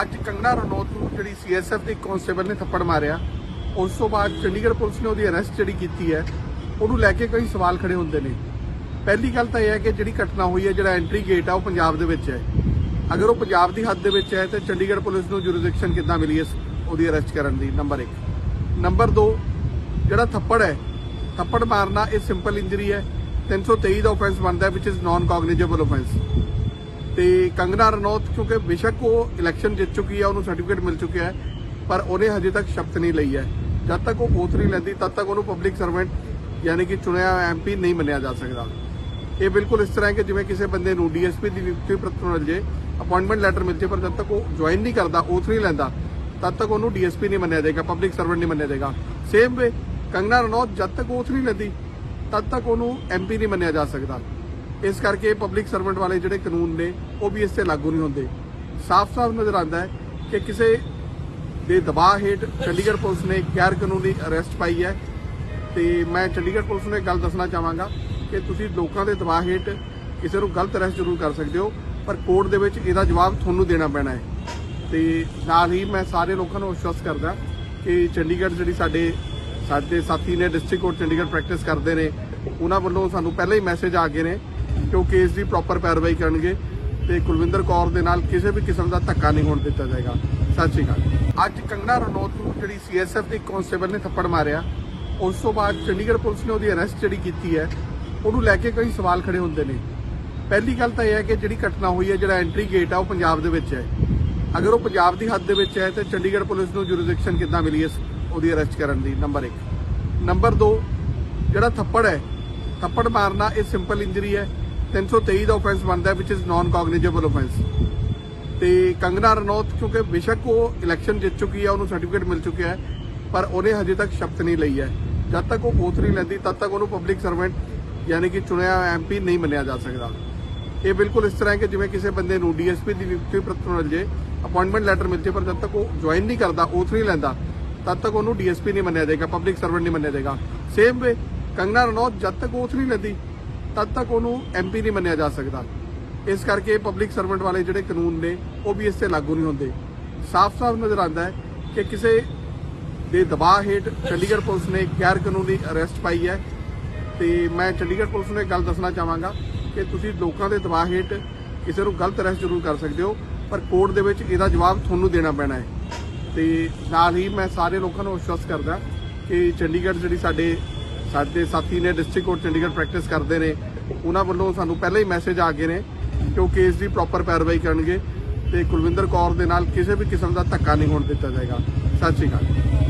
ਅੱਜ ਕੰਗਣਾ ਰਣੌਤ ਨੂੰ ਜਿਹੜੀ ਸੀਐਸਐਫ ਦੇ ਕਾਂਸਟੇਬਲ ਨੇ ਥੱਪੜ ਮਾਰਿਆ, ਉਸ ਤੋਂ ਬਾਅਦ ਚੰਡੀਗੜ੍ਹ ਪੁਲਿਸ ਨੇ ਉਹਦੀ ਅਰੈਸਟ ਜਿਹੜੀ ਕੀਤੀ ਹੈ, ਉਹਨੂੰ ਲੈ ਕੇ ਕਈ ਸਵਾਲ ਖੜੇ ਹੁੰਦੇ ਨੇ। ਪਹਿਲੀ ਗੱਲ ਤਾਂ ਇਹ ਹੈ ਕਿ ਜਿਹੜੀ ਘਟਨਾ ਹੋਈ ਹੈ, ਜਿਹੜਾ ਐਂਟਰੀ ਗੇਟ ਆ, ਉਹ ਪੰਜਾਬ ਦੇ ਵਿੱਚ ਹੈ। ਅਗਰ ਉਹ ਪੰਜਾਬ ਦੀ ਹੱਦ ਦੇ ਵਿੱਚ ਹੈ, ਤਾਂ ਚੰਡੀਗੜ੍ਹ ਪੁਲਿਸ ਨੂੰ ਜੁਰਿਸਡਿਕਸ਼ਨ ਕਿੱਦਾਂ ਮਿਲੀ ਹੈ ਉਹਦੀ ਅਰੈਸਟ ਕਰਨ ਦੀ? ਨੰਬਰ 1 ਨੰਬਰ 2 ਜਿਹੜਾ ਥੱਪੜ ਹੈ, ਥੱਪੜ ਮਾਰਨਾ ਇਹ ਸਿੰਪਲ ਇੰਜਰੀ ਹੈ। 323 ਦਾ ਆਫੈਂਸ ਬਣਦਾ which is non cognizable offence ਤੇ ਕੰਗਨਾ ਰਣੌਤ, ਕਿਉਂਕਿ ਬੇਸ਼ੱਕ ਉਹ ਇਲੈਕਸ਼ਨ ਜਿੱਤ ਚੁੱਕੀ ਹੈ ਉਹਨੂੰ ਸਰਟੀਫਿਕੇਟ ਮਿਲ ਚੁੱਕਿਆ ਹੈ, ਪਰ ਉਹਨੇ ਹਜੇ ਤੱਕ ਸ਼ਪਥ ਨਹੀਂ ਲਈ ਹੈ। ਜਦ ਤੱਕ ਉਹ oath ਨਹੀਂ ਲੈਂਦੀ, ਤਦ ਤੱਕ ਉਹਨੂੰ ਪਬਲਿਕ ਸਰਵੈਂਟ ਯਾਨੀ ਕਿ ਚੁਣਿਆ ਐਮਪੀ ਨਹੀਂ ਮੰਨਿਆ ਜਾ ਸਕਦਾ। ਇਹ ਬਿਲਕੁਲ ਇਸ ਤਰ੍ਹਾਂ ਹੈ ਕਿ ਜਿਵੇਂ ਕਿਸੇ ਬੰਦੇ ਨੂੰ ਡੀਐਸਪੀ ਦੀ ਨਿਯੁਕਤੀ ਪੱਤਰ ਮਿਲ ਜੇ ਅਪਾਇੰਟਮੈਂਟ ਲੈਟਰ ਮਿਲ ਜੇ, ਪਰ ਜਦ ਤੱਕ ਉਹ ਜੁਆਇਨ ਨਹੀਂ ਕਰਦਾ oath ਨਹੀਂ ਲੈਂਦਾ, ਤਦ ਤੱਕ ਉਹਨੂੰ ਡੀਐਸਪੀ ਨਹੀਂ ਮੰਨਿਆ ਜਾਏਗਾ ਪਬਲਿਕ ਸਰਵੈਂਟ ਨਹੀਂ ਮੰਨਿਆ ਜਾਏਗਾ। ਸੇਮ ਵੇ ਕੰਗਨਾ ਰਣੌਤ ਜਦ ਤੱਕ oath ਨਹੀਂ ਲੈਂਦੀ, ਤਦ ਤੱਕ ਉਹਨੂੰ ਐਮਪੀ ਨਹੀਂ ਮੰਨਿਆ ਜਾ ਸਕਦਾ। ਇਸ ਕਰਕੇ ਪਬਲਿਕ ਸਰਵੈਂਟ ਵਾਲੇ ਜਿਹੜੇ ਕਾਨੂੰਨ ਨੇ, ਉਹ ਵੀ ਇਸ ਤੇ ਲਾਗੂ ਨਹੀਂ ਹੁੰਦੇ। ਸਾਫ਼-ਸਾਫ਼ ਨਜ਼ਰ ਆਉਂਦਾ ਹੈ ਕਿ ਕਿਸੇ ਦੇ ਦਬਾਅ ਹੇਠ ਚੰਡੀਗੜ੍ਹ ਪੁਲਿਸ ਨੇ ਗੈਰ ਕਾਨੂੰਨੀ ਅਰੈਸਟ ਪਾਈ ਹੈ। ਤੇ ਮੈਂ ਚੰਡੀਗੜ੍ਹ ਪੁਲਿਸ ਨੂੰ ਇਹ ਗੱਲ ਦੱਸਣਾ ਚਾਹਾਂਗਾ ਕਿ ਤੁਸੀਂ ਲੋਕਾਂ ਦੇ ਦਬਾਅ ਹੇਠ ਕਿਸੇ ਨੂੰ ਗਲਤ ਅਰੈਸਟ ਜ਼ਰੂਰ ਕਰ ਸਕਦੇ ਹੋ, ਪਰ ਕੋਰਟ ਦੇ ਵਿੱਚ ਇਹਦਾ ਜਵਾਬ ਤੁਹਾਨੂੰ ਦੇਣਾ ਪੈਣਾ ਹੈ। ਤੇ ਨਾਲ ਹੀ ਮੈਂ ਸਾਰੇ ਲੋਕਾਂ ਨੂੰ ਵਿਸ਼ਵਾਸ ਕਰਦਾ ਕਿ ਚੰਡੀਗੜ੍ਹ ਜਿਹੜੀ ਸਾਡੇ ਸਾਡੇ ਸਾਥੀ ਨੇ ਡਿਸਟ੍ਰਿਕਟ ਕੋਰਟ ਚੰਡੀਗੜ੍ਹ ਪ੍ਰੈਕਟਿਸ ਕਰਦੇ ਨੇ, ਉਹਨਾਂ ਵੱਲੋਂ ਸਾਨੂੰ ਪਹਿਲਾਂ ਹੀ ਮੈਸੇਜ ਆ ਗਏ ਨੇ ਕਿ ਉਹ ਕੇਸ ਦੀ ਪ੍ਰੋਪਰ ਪੈਰਵਾਈ ਕਰਨਗੇ ਤੇ ਕੁਲਵਿੰਦਰ ਕੌਰ ਦੇ ਨਾਲ ਕਿਸੇ ਵੀ ਕਿਸਮ ਦਾ ਧੱਕਾ ਨਹੀਂ ਹੋਣ ਦਿੱਤਾ ਜਾਏਗਾ। ਸਤਿ ਸ਼੍ਰੀ ਅਕਾਲ। ਅੱਜ ਕੰਗਨਾ ਰਣੌਤ ਨੂੰ ਜਿਹੜੀ ਸੀਐਸਐਫ ਦੇ ਕਾਂਸਟੇਬਲ ਨੇ ਥੱਪੜ ਮਾਰਿਆ, ਉਸ ਤੋਂ ਬਾਅਦ ਚੰਡੀਗੜ੍ਹ ਪੁਲਿਸ ਨੇ ਉਹਦੀ ਅਰੈਸਟ ਜਿਹੜੀ ਕੀਤੀ ਹੈ, ਉਹਨੂੰ ਲੈ ਕੇ ਕਈ ਸਵਾਲ ਖੜੇ ਹੁੰਦੇ ਨੇ। ਪਹਿਲੀ ਗੱਲ ਤਾਂ ਇਹ ਹੈ ਕਿ ਜਿਹੜੀ ਘਟਨਾ ਹੋਈ ਹੈ, ਜਿਹੜਾ ਐਂਟਰੀ ਗੇਟ ਆ, ਉਹ ਪੰਜਾਬ ਦੇ ਵਿੱਚ ਹੈ। ਅਗਰ ਉਹ ਪੰਜਾਬ ਦੀ ਹੱਦ ਦੇ ਵਿੱਚ ਹੈ, ਤਾਂ ਚੰਡੀਗੜ੍ਹ ਪੁਲਿਸ ਨੂੰ ਜੁਰਿਸਡਿਕਸ਼ਨ ਕਿੱਦਾਂ ਮਿਲੀ ਹੈ ਉਹਦੀ ਅਰੈਸਟ ਕਰਨ ਦੀ? ਨੰਬਰ 1 ਨੰਬਰ 2 ਜਿਹੜਾ ਥੱਪੜ ਹੈ, ਥੱਪੜ ਮਾਰਨਾ ਇਹ ਸਿੰਪਲ ਇੰਜਰੀ ਹੈ। 323 ਦਾ ਆਫੈਂਸ ਬਣਦਾ which is non cognizable offence ਤੇ ਕੰਗਨਾ ਰਣੌਤ, ਕਿਉਂਕਿ ਬੇਸ਼ੱਕ ਉਹ ਇਲੈਕਸ਼ਨ ਜਿੱਤ ਚੁੱਕੀ ਹੈ ਉਹਨੂੰ ਸਰਟੀਫਿਕੇਟ ਮਿਲ ਚੁੱਕਿਆ ਹੈ, ਪਰ ਉਹਨੇ ਹਜੇ ਤੱਕ ਸ਼ਪਥ ਨਹੀਂ ਲਈ ਹੈ। ਜਦ ਤੱਕ ਉਹ oath ਨਹੀਂ ਲੈਂਦੀ, ਤਦ ਤੱਕ ਉਹਨੂੰ ਪਬਲਿਕ ਸਰਵੈਂਟ ਯਾਨੀ ਕਿ ਚੁਣਿਆ ਐਮਪੀ ਨਹੀਂ ਮੰਨਿਆ ਜਾ ਸਕਦਾ। ਇਹ ਬਿਲਕੁਲ ਇਸ ਤਰ੍ਹਾਂ ਹੈ ਕਿ ਜਿਵੇਂ ਕਿਸੇ ਬੰਦੇ ਨੂੰ ਡੀਐਸਪੀ ਦੀ ਨਿਯੁਕਤੀ ਪੱਤਰ ਮਿਲ ਜੇ ਅਪਾਇੰਟਮੈਂਟ ਲੈਟਰ ਮਿਲ ਜੇ, ਪਰ ਜਦ ਤੱਕ ਉਹ ਜੁਆਇਨ ਨਹੀਂ ਕਰਦਾ oath ਨਹੀਂ ਲੈਂਦਾ, ਤਦ ਤੱਕ ਉਹਨੂੰ ਡੀਐਸਪੀ ਨਹੀਂ ਮੰਨਿਆ ਜਾਏਗਾ ਪਬਲਿਕ ਸਰਵੈਂਟ ਨਹੀਂ ਮੰਨਿਆ ਜਾਏਗਾ। ਸੇਮ ਵੇ ਕੰਗਨਾ ਰਣੌਤ ਜਦ ਤੱਕ oath ਨਹੀਂ ਲੈਂਦੀ ਤਦ ਤੱਕ ਉਹਨੂੰ ਐਮਪੀ ਨਹੀਂ ਮੰਨਿਆ ਜਾ ਸਕਦਾ। ਇਸ ਕਰਕੇ ਪਬਲਿਕ ਸਰਵੈਂਟ ਵਾਲੇ ਜਿਹੜੇ ਕਾਨੂੰਨ ਨੇ, ਉਹ ਵੀ ਇਸ ਤੇ ਲਾਗੂ ਨਹੀਂ ਹੁੰਦੇ। ਸਾਫ਼-ਸਾਫ਼ ਨਜ਼ਰ ਆਉਂਦਾ ਹੈ ਕਿ ਕਿਸੇ ਦੇ ਦਬਾਅ ਹੇਠ ਚੰਡੀਗੜ੍ਹ ਪੁਲਿਸ ਨੇ ਗੈਰ ਕਾਨੂੰਨੀ ਅਰੈਸਟ ਪਾਈ ਹੈ। ਤੇ ਮੈਂ ਚੰਡੀਗੜ੍ਹ ਪੁਲਿਸ ਨੂੰ ਇਹ ਗੱਲ ਦੱਸਣਾ ਚਾਹਾਂਗਾ ਕਿ ਤੁਸੀਂ ਲੋਕਾਂ ਦੇ ਦਬਾਅ ਹੇਠ ਕਿਸੇ ਨੂੰ ਗਲਤ ਅਰੈਸਟ ਜ਼ਰੂਰ ਕਰ ਸਕਦੇ ਹੋ, ਪਰ ਕੋਰਟ ਦੇ ਵਿੱਚ ਇਹਦਾ ਜਵਾਬ ਤੁਹਾਨੂੰ ਦੇਣਾ ਪੈਣਾ ਹੈ। ਤੇ ਨਾਲ ਹੀ ਮੈਂ ਸਾਰੇ ਲੋਕਾਂ ਨੂੰ ਅਸ਼ਵਾਸ ਕਰਦਾ ਕਿ ਚੰਡੀਗੜ੍ਹ ਜਿਹੜੀ ਸਾਡੇ ਸਾਡੇ ਸਾਥੀ ਨੇ ਡਿਸਟ੍ਰਿਕਟ ਕੋਰਟ ਚੰਡੀਗੜ੍ਹ ਪ੍ਰੈਕਟਿਸ ਕਰਦੇ ਨੇ। ਉਹਨਾਂ ਵੱਲੋਂ ਸਾਨੂੰ ਪਹਿਲਾਂ ਹੀ ਮੈਸੇਜ ਆ ਗਏ ਨੇ ਕਿ ਉਹ ਕੇਸ ਦੀ ਪ੍ਰੋਪਰ ਪੈਰਵਾਈ ਕਰਨਗੇ ਤੇ ਕੁਲਵਿੰਦਰ ਕੌਰ ਦੇ ਨਾਲ ਕਿਸੇ ਵੀ ਕਿਸਮ ਦਾ ਧੱਕਾ ਨਹੀਂ ਹੋਣ ਦਿੱਤਾ ਜਾਏਗਾ। ਸਤਿ ਸ਼੍ਰੀ ਅਕਾਲ।